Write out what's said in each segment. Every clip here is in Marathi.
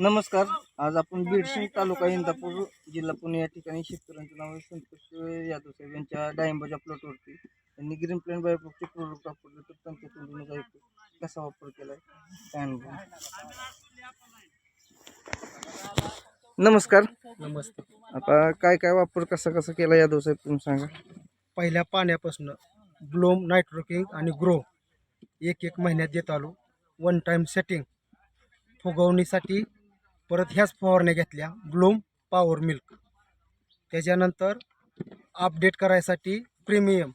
नमस्कार. आज आपण बीडसिंग तालुका इंदापूर जिल्हा पुणे या ठिकाणी शेतकऱ्यांचं नाव आहे संतोष यादव साहेब यांच्या डाळिंबाच्या प्लॉटवरती त्यांनी ग्रीन प्लॅन बायोप्रॉपचे प्रोडक्ट वापरले तर त्यांच्या तोंडूनच ऐकतो. कसा वापर केलाय? काय अनुभव? नमस्कार. नमस्ते. आता काय काय वापर कसा कसा केला यादव साहेब तुम्ही सांगा. पहिल्या पाण्यापासून ब्लोम नायट्रोकिंग आणि ग्रो एक एक महिन्यात देत आलो. वन टाईम सेटिंग फुगवणीसाठी परत ह्याच फवारण्या घेतल्या. ब्लूम पॉवर मिल्क त्याच्यानंतर अपडेट करायसाठी प्रीमियम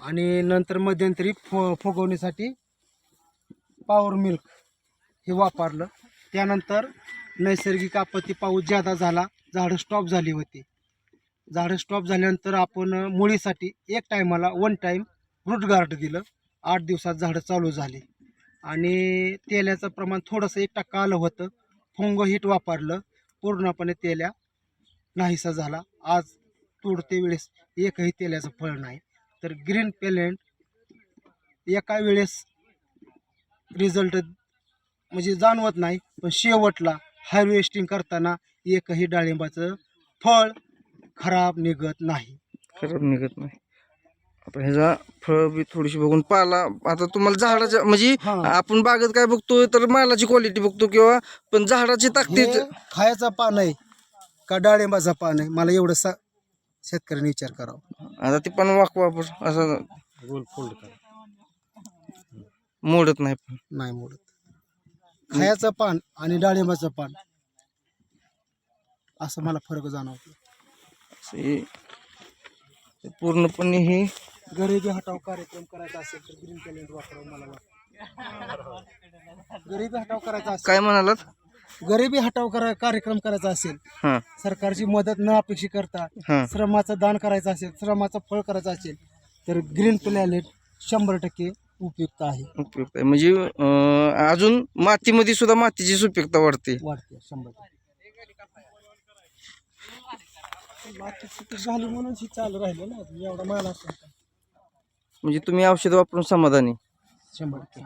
आणि नंतर मध्यंतरी फो फुगवणीसाठी पॉवर मिल्क हे वापरलं. त्यानंतर नैसर्गिक आपत्ती पाऊस जादा झाला झाडं स्टॉप झाली होती. झाडं स्टॉप झाल्यानंतर आपण मुळीसाठी एक टायमाला वन टाईम रूट गार्ड दिलं. आठ दिवसात झाडं चालू झाली. आणि तेल्याचं प्रमाण थोडंसं एक टक्का आलं होतं. फोंग हिट वापरलं. पूर्णपणे तेल्या नाहीसा झाला. आज तोडते वेळेस एकही तेल्याचं फळ नाही. तर ग्रीन पेलेंट एका वेळेस रिझल्ट म्हणजे जाणवत नाही पण शेवटला हार्वेस्टिंग करताना एकही डाळिंबाचं फळ खराब निघत नाही. खराब निघत नाही. आता ह्याचा फळ बी थोडीशी बघून पाला. आता तुम्हाला झाडाच्या म्हणजे. आपण बागेत काय बघतोय तर मालाची क्वालिटी बघतो किंवा पण झाडाची ताकदीत हे खायचा पान आहे का डाळिंबाचा पान आहे? मला एवढं सा शेतकऱ्यांनी विचार करावा. आता ते पण वाक वापर असं गोल फोल्ड करा. मोडत नाही. पण नाही मोडत. खायचं पान आणि डाळिंबाचं पान. असं मला फरक जाणवतो. असं हे- हे पूर्णपणे हे गरिबी हटाव कार्यक्रम करायचा असेल तर ग्रीन कॅलेंडर वापरावं मला वाटतं. गरिबी हटाव करायचा असेल काय म्हणालात? गरिबी हटाव करा कार्यक्रम करायचा असेल हा. सरकारची मदत न अपेक्षित करता श्रमाचं दान करायचं असेल श्रमाचं फळ करायचं असेल तर ग्रीन प्लॅनेट शंभर टक्के उपयुक्त आहे. उपयुक्त आहे. म्हणजे अं, अजून मातीमध्ये सुद्धा मातीची सुपीकता वाढते. वाढते शंभर टक्के. झाली म्हणून ही चालू राहिलं ना एवढा माल असतो म्हणजे तुम्ही औषध वापरून समाधानी. शंभर टक्के.